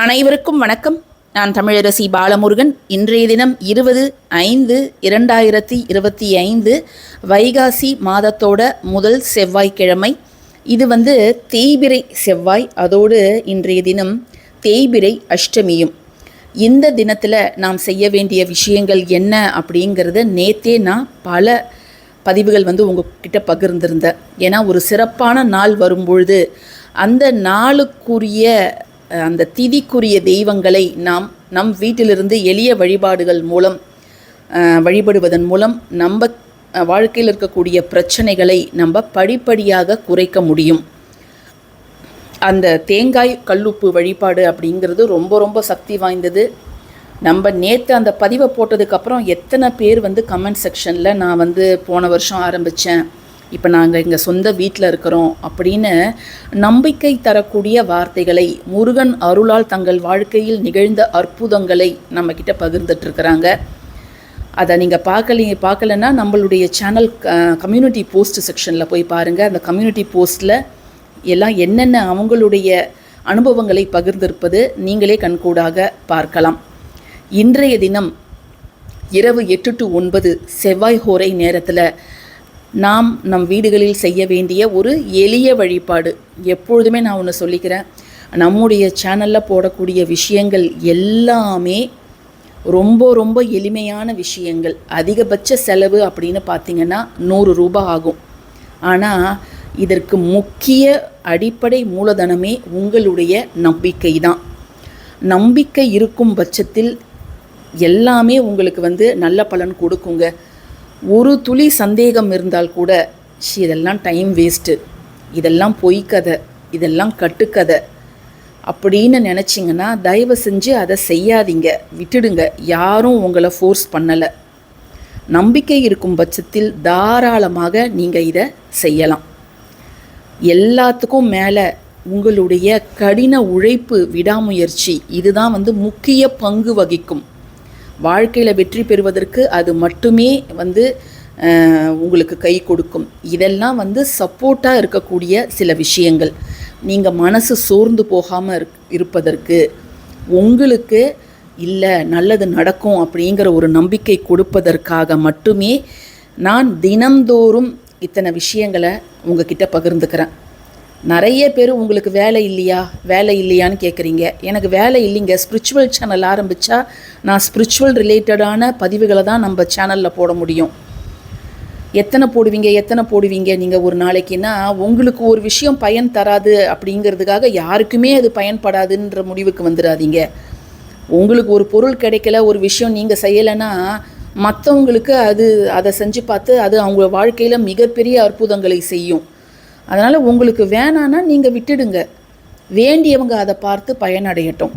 அனைவருக்கும் வணக்கம். நான் தமிழரசி பாலமுருகன். இன்றைய தினம் இருபது ஐந்து இரண்டாயிரத்தி இருபத்தி ஐந்து வைகாசி மாதத்தோட முதல் செவ்வாய்க்கிழமை. இது வந்து தேய்பிறை செவ்வாய். அதோடு இன்றைய தினம் தேய்பிரை அஷ்டமியும். இந்த தினத்தில் நாம் செய்ய வேண்டிய விஷயங்கள் என்ன அப்படிங்கிறத நேத்தே நான் பல பதிவுகள் வந்து உங்ககிட்ட பகிர்ந்திருந்தேன். ஏன்னா ஒரு சிறப்பான நாள் வரும்பொழுது அந்த நாளுக்குரிய அந்த திதிக்குரிய தெய்வங்களை நாம் நம் வீட்டிலிருந்து எளிய வழிபாடுகள் மூலம் வழிபடுவதன் மூலம் நம்ம வாழ்க்கையில் இருக்கக்கூடிய பிரச்சனைகளை நம்ம படிப்படியாக குறைக்க முடியும். அந்த தேங்காய் கல்லுப்பு வழிபாடு அப்படிங்கிறது ரொம்ப ரொம்ப சக்தி வாய்ந்தது. நம்ம நேற்று அந்த பதிவை போட்டதுக்கப்புறம் எத்தனை பேர் வந்து கமெண்ட் செக்ஷனில் நான் வந்து போன வருஷம் ஆரம்பித்தேன் இப்போ நாங்கள் எங்கள் சொந்த வீட்டில் இருக்கிறோம் அப்படின்னு நம்பிக்கை தரக்கூடிய வார்த்தைகளை முருகன் அருளால் தங்கள் வாழ்க்கையில் நிகழ்ந்த அற்புதங்களை நம்மக்கிட்ட பகிர்ந்துட்டுருக்குறாங்க அதை நீங்கள் பார்க்கலி பார்க்கலன்னா நம்மளுடைய சேனல் கம்யூனிட்டி போஸ்ட் செக்ஷனில் போய் பாருங்கள் அந்த கம்யூனிட்டி போஸ்ட்டில் எல்லாம் என்னென்ன அவங்களுடைய அனுபவங்களை பகிர்ந்திருப்பது நீங்களே கண்கூடாக பார்க்கலாம். இன்றைய தினம் இரவு எட்டு டு ஒன்பது செவ்வாய் ஹோரை நேரத்தில் நாம் நம் வீடுகளில் செய்ய வேண்டிய ஒரு எளிய வழிபாடு. எப்பொழுதுமே நான் ஒன்று சொல்லிக்கிறேன். நம்முடைய சேனலில் போடக்கூடிய விஷயங்கள் எல்லாமே ரொம்ப ரொம்ப எளிமையான விஷயங்கள். அதிகபட்ச செலவு அப்படின்னு பார்த்திங்கன்னா நூறு ரூபாய் ஆகும். ஆனால் இதற்கு முக்கிய அடிப்படை மூலதனமே உங்களுடைய நம்பிக்கை தான். நம்பிக்கை இருக்கும் பட்சத்தில் எல்லாமே உங்களுக்கு வந்து நல்ல பலன் கொடுக்குங்க. ஒரு துளி சந்தேகம் இருந்தால் கூட ஷி இதெல்லாம் டைம் வேஸ்ட்டு இதெல்லாம் பொய்க்கதை இதெல்லாம் கட்டுக்கதை. அப்படின்னு நினச்சிங்கன்னா தயவு செஞ்சு அதை செய்யாதீங்க. விட்டுடுங்க. யாரும் உங்களை ஃபோர்ஸ் பண்ணலை. நம்பிக்கை இருக்கும் பட்சத்தில் தாராளமாக நீங்கள் இதை செய்யலாம். எல்லாத்துக்கும் மேலே உங்களுடைய கடின உழைப்பு விடாமுயற்சி இதுதான் வந்து முக்கிய பங்கு வகிக்கும். வாழ்க்கையில் வெற்றி பெறுவதற்கு அது மட்டுமே வந்து உங்களுக்கு கை கொடுக்கும். இதெல்லாம் வந்து சப்போர்ட்டாக இருக்கக்கூடிய சில விஷயங்கள். நீங்கள் மனசு சோர்ந்து போகாமல் இருக் இருப்பதற்கு உங்களுக்கு இல்லை நல்லது நடக்கும் அப்படிங்கிற ஒரு நம்பிக்கை கொடுப்பதற்காக மட்டுமே நான் தினந்தோறும் இத்தனை விஷயங்களை உங்ககிட்ட பகிர்ந்துக்கிறேன். நிறைய பேர் உங்களுக்கு வேலை இல்லையா? வேலை இல்லையான்னு கேட்குறீங்க எனக்கு வேலை இல்லைங்க. ஸ்பிரிச்சுவல் சேனல் ஆரம்பித்தா நான் ஸ்பிரிச்சுவல் ரிலேட்டடான பதிவுகளை தான் நம்ம சேனலில் போட முடியும். எத்தனை போடுவீங்க? எத்தனை போடுவீங்க? நீங்கள் ஒரு நாளைக்குன்னா உங்களுக்கு ஒரு விஷயம் பயன் தராது அப்படிங்கிறதுக்காக யாருக்குமே அது பயன்படாதுன்ற முடிவுக்கு வந்துடாதீங்க உங்களுக்கு ஒரு பொருள் கிடைக்கல ஒரு விஷயம் நீங்கள் செய்யலைன்னா மற்றவங்களுக்கு அது அதை செஞ்சு பார்த்து அது அவங்க வாழ்க்கையில் மிகப்பெரிய அற்புதங்களை செய்யும். அதனால் உங்களுக்கு வேணான்னா நீங்கள் விட்டுடுங்க. வேண்டியவங்க அதை பார்த்து பயனடையட்டும்.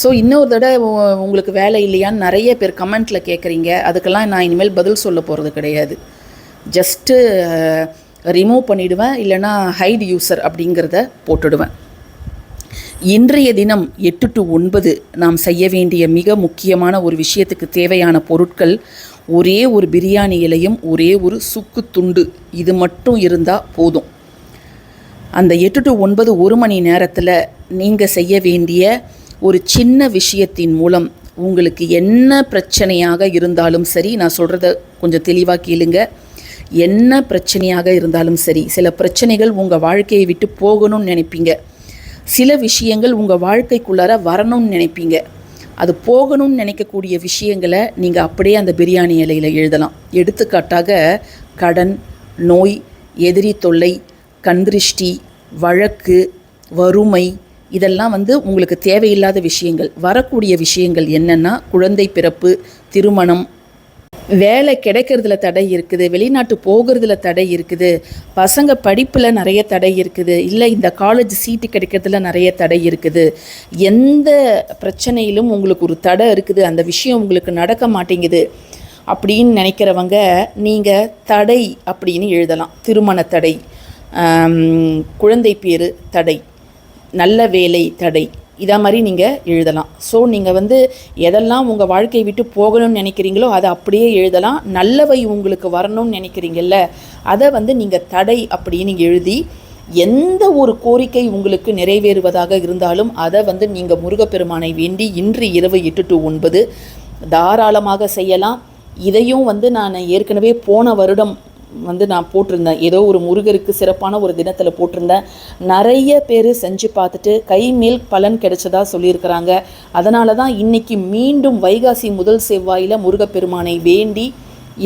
ஸோ இன்னொரு தடவை உங்களுக்கு வேலை இல்லையான்னு நிறைய பேர் கமெண்ட்டில் கேட்குறீங்க அதுக்கெல்லாம் நான் இனிமேல் பதில் சொல்ல போகிறது கிடையாது. ஜஸ்ட்டு ரிமூவ் பண்ணிவிடுவேன் இல்லைன்னா ஹைட் யூசர் அப்படிங்கிறத போட்டுடுவேன். இன்றைய தினம் எட்டு டு ஒன்பது நாம் செய்ய வேண்டிய மிக முக்கியமான ஒரு விஷயத்துக்கு தேவையான பொருட்கள் ஒரே ஒரு பிரியாணி இலையும் ஒரே ஒரு சுக்கு துண்டு. இது மட்டும் இருந்தால் போதும். அந்த எட்டு டு ஒன்பது ஒரு மணி நேரத்தில் நீங்கள் செய்ய வேண்டிய ஒரு சின்ன விஷயத்தின் மூலம் உங்களுக்கு என்ன பிரச்சனையாக இருந்தாலும் சரி நான் சொல்கிறத கொஞ்சம் தெளிவாக கேளுங்க. என்ன பிரச்சனையாக இருந்தாலும் சரி சில பிரச்சனைகள் உங்கள் வாழ்க்கையை விட்டு போகணும்னு நினைப்பீங்க. சில விஷயங்கள் உங்கள் வாழ்க்கைக்குள்ளார வரணும்னு நினைப்பீங்க. அது போகணும்னு நினைக்கக்கூடிய விஷயங்களை நீங்கள் அப்படியே அந்த பிரியாணி இலையில் எழுதலாம். எடுத்துக்காட்டாக கடன் நோய் எதிரி தொல்லை கண்திருஷ்டி வழக்கு வறுமை இதெல்லாம் வந்து உங்களுக்கு தேவையில்லாத விஷயங்கள். வரக்கூடிய விஷயங்கள் என்னென்னா குழந்தை பிறப்பு திருமணம். வேலை கிடைக்கிறதுல தடை இருக்குது வெளிநாட்டு போகிறதுல தடை இருக்குது பசங்க படிப்பில் நிறைய தடை இருக்குது இல்லை இந்த காலேஜ் சீட்டு கிடைக்கிறதுல நிறைய தடை இருக்குது. எந்த பிரச்சனையிலும் உங்களுக்கு ஒரு தடை இருக்குது அந்த விஷயம் உங்களுக்கு நடக்க மாட்டேங்குது அப்படின்னு நினைக்கிறவங்க நீங்கள் தடை அப்படின்னு எழுதலாம் திருமண தடை. குழந்தை பேர் தடை நல்ல வேலை தடை இதா மாதிரி நீங்கள் எழுதலாம். ஸோ நீங்கள் வந்து எதெல்லாம் உங்கள் வாழ்க்கையை விட்டு போகணும்னு நினைக்கிறீங்களோ அதை அப்படியே எழுதலாம். நல்லவை உங்களுக்கு வரணும்னு நினைக்கிறீங்கல்ல அதை வந்து நீங்கள் தடை அப்படின்னு எழுதி எந்த ஒரு கோரிக்கை உங்களுக்கு நிறைவேறுவதாக இருந்தாலும் அதை வந்து நீங்கள் முருகப்பெருமானை வேண்டி இன்று இரவு எட்டு டு ஒன்பது தாராளமாக செய்யலாம். இதையும் வந்து நான் ஏற்கனவே போன வருடம் வந்து நான் போட்டிருந்தேன். ஏதோ ஒரு முருகருக்கு சிறப்பான ஒரு தினத்தில் போட்டிருந்தேன். நிறைய பேர் செஞ்சு பார்த்துட்டு கை மேல் பலன் கிடைச்சதா சொல்லியிருக்கிறாங்க. அதனால தான் இன்னைக்கு மீண்டும் வைகாசி முதல் செவ்வாயில் முருகப்பெருமானை வேண்டி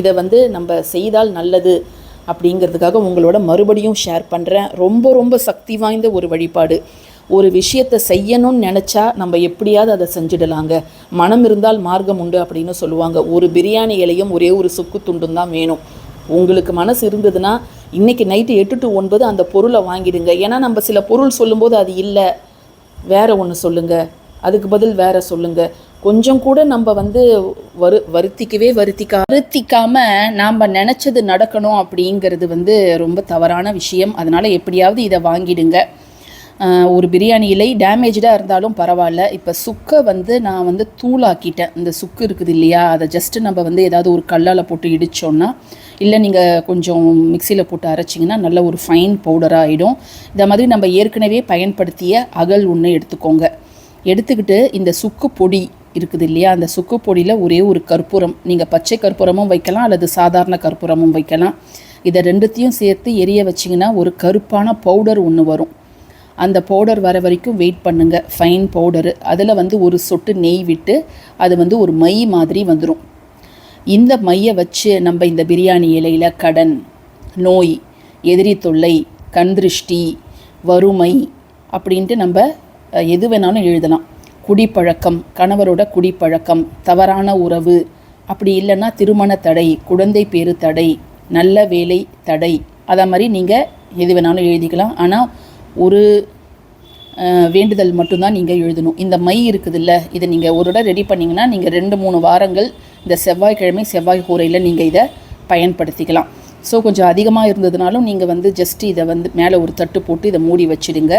இதை வந்து நம்ம செய்தால் நல்லது அப்படிங்கிறதுக்காக உங்களோட மறுபடியும் ஷேர் பண்ணுறேன் ரொம்ப ரொம்ப சக்தி வாய்ந்த ஒரு வழிபாடு. ஒரு விஷயத்தை செய்யணும்னு நினச்சா நம்ம எப்படியாவது அதை செஞ்சிடலாங்க. மனம் இருந்தால் மார்க்கம் உண்டு அப்படின்னு சொல்லுவாங்க. ஒரு பிரியாணி இலையும் ஒரே ஒரு சுக்கு துண்டும் தான் வேணும். உங்களுக்கு மனசு இருந்ததுன்னா இன்றைக்கி நைட்டு எட்டு டு ஒன்பது அந்த பொருளை வாங்கிடுங்க. ஏன்னா நம்ம சில பொருள் சொல்லும்போது அது இல்லை. வேறு ஒன்று சொல்லுங்கள் அதுக்கு பதில் வேற சொல்லுங்கள் கொஞ்சம் கூட நம்ம வந்து வரு வருத்திக்கவே வருத்திக்கா வருத்திக்காம நாம் நினச்சது நடக்கணும் அப்படிங்கிறது வந்து ரொம்ப தவறான விஷயம். அதனால் எப்படியாவது இதை வாங்கிடுங்க. ஒரு பிரியாணி இலை டேமேஜாக இருந்தாலும் பரவாயில்ல. இப்போ சுக்கை வந்து நான் வந்து தூளாக்கிட்டேன். இந்த சுக்கு இருக்குது இல்லையா? அதை ஜஸ்ட்டு நம்ம வந்து ஏதாவது ஒரு கல்லால் போட்டு இடித்தோன்னா இல்லை நீங்கள் கொஞ்சம் மிக்சியில் போட்டு அரைச்சிங்கன்னா நல்ல ஒரு ஃபைன் பவுடராக ஆகிடும் இந்த மாதிரி நம்ம ஏற்கனவே பயன்படுத்திய அகல் ஒன்று எடுத்துக்கோங்க. எடுத்துக்கிட்டு இந்த சுக்கு பொடி இருக்குது இல்லையா? அந்த சுக்கு பொடியில் ஒரே ஒரு கற்பூரம். நீங்கள் பச்சை கற்பூரமும் வைக்கலாம் அல்லது சாதாரண கற்பூரமும் வைக்கலாம். இதை ரெண்டுத்தையும் சேர்த்து எரிய வச்சிங்கன்னா ஒரு கருப்பான பவுடர் ஒன்று வரும். அந்த பவுடர் வர வரைக்கும் வெயிட் பண்ணுங்க. ஃபைன் பவுடரு அதில் வந்து ஒரு சொட்டு நெய் விட்டு அது வந்து ஒரு மை மாதிரி வந்துடும் இந்த மையை வச்சு நம்ம இந்த பிரியாணி இலையில் கடன் நோய் எதிரி தொல்லை கண் திருஷ்டி வறுமை அப்படின்ட்டு நம்ம எது வேணாலும் எழுதலாம். குடிப்பழக்கம் கணவரோட குடிப்பழக்கம் தவறான உறவு அப்படி இல்லைன்னா திருமண தடை குழந்தை பேரு தடை நல்ல வேலை தடை அதை மாதிரி நீங்கள் எது வேணாலும் எழுதிக்கலாம். ஆனால் ஒரு வேண்டுதல் மட்டும்தான் நீங்கள் எழுதணும். இந்த மை இருக்குதுல்ல இதை நீங்கள் ஒரு இடம் ரெடி பண்ணிங்கன்னா நீங்கள் ரெண்டு மூணு வாரங்கள் இந்த செவ்வாய்க்கிழமை செவ்வாய் கூரையில் நீங்கள் இதை பயன்படுத்திக்கலாம். ஸோ கொஞ்சம் அதிகமாக இருந்ததுனாலும் நீங்கள் வந்து ஜஸ்ட் இதை வந்து மேலே ஒரு தட்டு போட்டு இதை மூடி வச்சிடுங்க.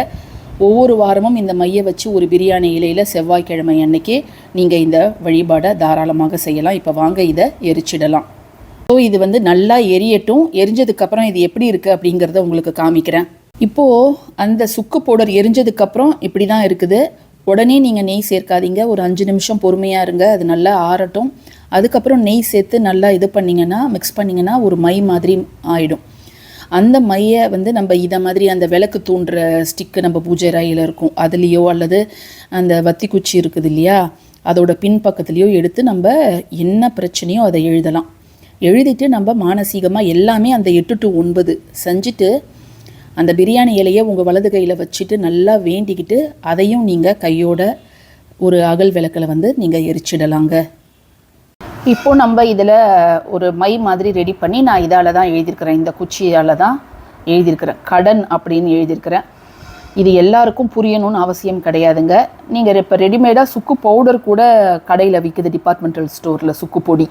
ஒவ்வொரு வாரமும் இந்த மையை வச்சு ஒரு பிரியாணி இலையில் செவ்வாய்க்கிழமை அன்னைக்கு நீங்கள் இந்த வழிபாடை தாராளமாக செய்யலாம். இப்போ வாங்க இதை எரிச்சிடலாம். ஸோ இது வந்து நல்லா எரியட்டும். எரிஞ்சதுக்கப்புறம் இது எப்படி இருக்குது அப்படிங்கிறத உங்களுக்கு காமிக்கிறேன். இப்போது அந்த சுக்கு பவுடர் எரிஞ்சதுக்கப்புறம் இப்படி தான் இருக்குது. உடனே நீங்கள் நெய் சேர்க்காதீங்க. ஒரு அஞ்சு நிமிஷம் பொறுமையாக இருங்க. அது நல்லா ஆறட்டும். அதுக்கப்புறம் நெய் சேர்த்து நல்லா இது பண்ணிங்கன்னா மிக்ஸ் பண்ணிங்கன்னா ஒரு மை மாதிரி ஆயிடும். அந்த மையை வந்து நம்ம இதை மாதிரி அந்த விளக்கு தூண்டுற ஸ்டிக்கு நம்ம பூஜை ராயில் இருக்கும். அதுலேயோ அல்லது அந்த வத்தி குச்சி இருக்குது இல்லையா? அதோட பின்பக்கத்துலேயோ எடுத்து நம்ம என்ன பிரச்சனையோ அதை எழுதலாம். எழுதிட்டு நம்ம மானசீகமாக எல்லாமே அந்த எட்டு டு ஒன்பது செஞ்சுட்டு அந்த பிரியாணி இலையை உங்கள் வலது கையில் வச்சுட்டு நல்லா வேண்டிக்கிட்டு அதையும் நீங்கள் கையோட ஒரு அகல் விளக்கில் வந்து நீங்கள் எரிச்சிடலாங்க. இப்போது நம்ம இதில் ஒரு மை மாதிரி ரெடி பண்ணி நான் இதால் தான் எழுதியிருக்கிறேன். இந்த குச்சியால் தான் எழுதியிருக்கிறேன். கடன் அப்படின்னு எழுதியிருக்கிறேன். இது எல்லாருக்கும் புரியணும்னு அவசியம் கிடையாதுங்க. நீங்கள் இப்போ ரெடிமேடாக சுக்கு பவுடர் கூட கடையில் விற்குது டிபார்ட்மெண்டல் ஸ்டோரில் சுக்கு பொடி.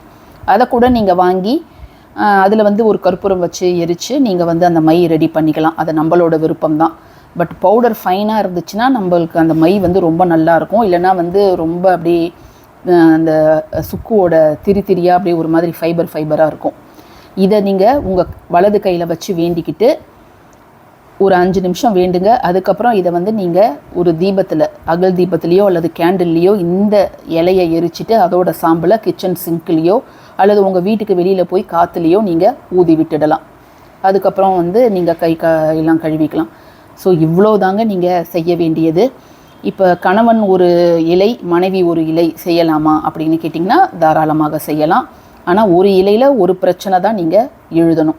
அதை கூட நீங்கள் வாங்கி அதில் வந்து ஒரு கற்பூரம் வச்சு எரித்து நீங்கள் வந்து அந்த மை ரெடி பண்ணிக்கலாம். அது நம்மளோட விருப்பம் தான் பட் பவுடர் ஃபைனாக இருந்துச்சுன்னா நம்மளுக்கு அந்த மை வந்து ரொம்ப நல்லாயிருக்கும் இல்லைனா இல்லைன்னா வந்து ரொம்ப அப்படி அந்த சுக்குவோட திரி திரியாக அப்படியே ஒரு மாதிரி ஃபைபர் ஃபைபராக இருக்கும். இதை நீங்கள் உங்கள் வலது கையில் வச்சு வேண்டிக்கிட்டு ஒரு அஞ்சு நிமிஷம் வேண்டுங்க. அதுக்கப்புறம் இதை வந்து நீங்கள் ஒரு தீபத்தில் அகல் தீபத்துலேயோ அல்லது கேண்டில்லையோ இந்த இலையை எரிச்சிட்டு அதோட சாம்பலை கிச்சன் சிங்க்லேயோ அல்லது உங்கள் வீட்டுக்கு வெளியில் போய் காற்றுலையோ நீங்கள் ஊதி விட்டுடலாம். அதுக்கப்புறம் வந்து நீங்கள் கை கா எல்லாம் கழுவிக்கலாம். ஸோ இவ்வளோ தாங்க நீங்கள் செய்ய வேண்டியது. இப்போ கணவன் ஒரு இலை மனைவி ஒரு இலை செய்யலாமா அப்படின்னு கேட்டிங்கன்னா தாராளமாக செய்யலாம். ஆனால் ஒரு இலையில் ஒரு பிரச்சனை தான் நீங்கள் எழுதணும்.